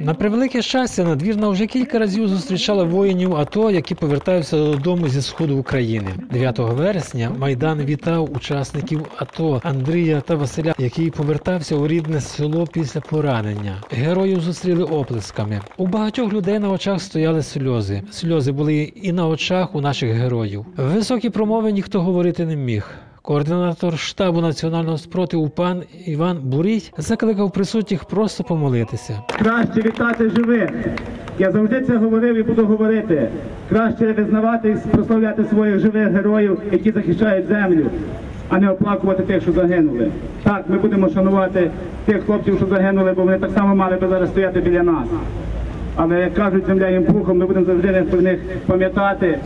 На превелике щастя, надвірна вже кілька разів зустрічала воїнів АТО, які повертаються додому зі сходу України. 9 вересня майдан вітав учасників АТО Андрія та Василя, який повертався у рідне село після поранення. Героїв зустріли оплесками. У багатьох людей на очах стояли сльози. Сльози були і на очах у наших героїв. Високі промови ніхто говорити не міг. Координатор штабу національного спротиву пан Іван Бурій закликав присутніх просто помолитися. Краще вітати живих. Я завжди це говорив і буду говорити. Краще визнавати і прославляти своїх живих героїв, які захищають землю, а не оплакувати тих, що загинули. Так, ми будемо шанувати тих хлопців, що загинули, бо вони так само мали би зараз стояти біля нас. Але як кажуть, земля їм пухом, ми будемо завжди про них пам'ятати,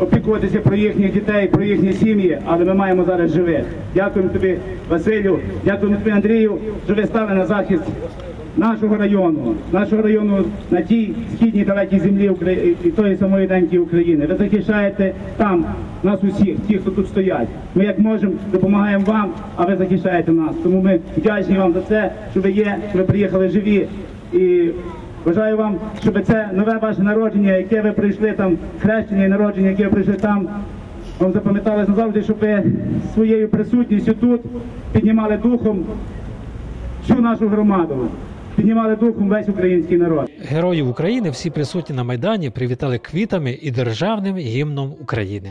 опікуватися про їхніх дітей, про їхні сім'ї, але ми маємо зараз живих. Дякуємо тобі, Василю, дякуємо тобі, Андрію, що ви стали на захист нашого району, нашого району на тій східній далекій землі Украї- і тої самої деньки України. Ви захищаєте там нас усіх, ті, хто тут стоять. Ми як можемо допомагаємо вам, а ви захищаєте нас. Тому ми вдячні вам за це, що ви є, що ви приїхали живі. І Бажаю вам, щоб це нове ваше народження, яке ви прийшли там, хрещення і народження, яке ви прийшли там, вам запам'яталось назавжди, щоб ви своєю присутністю тут піднімали духом всю нашу громаду, піднімали духом весь український народ. Героїв України всі присутні на майдані привітали квітами і державним гімном України.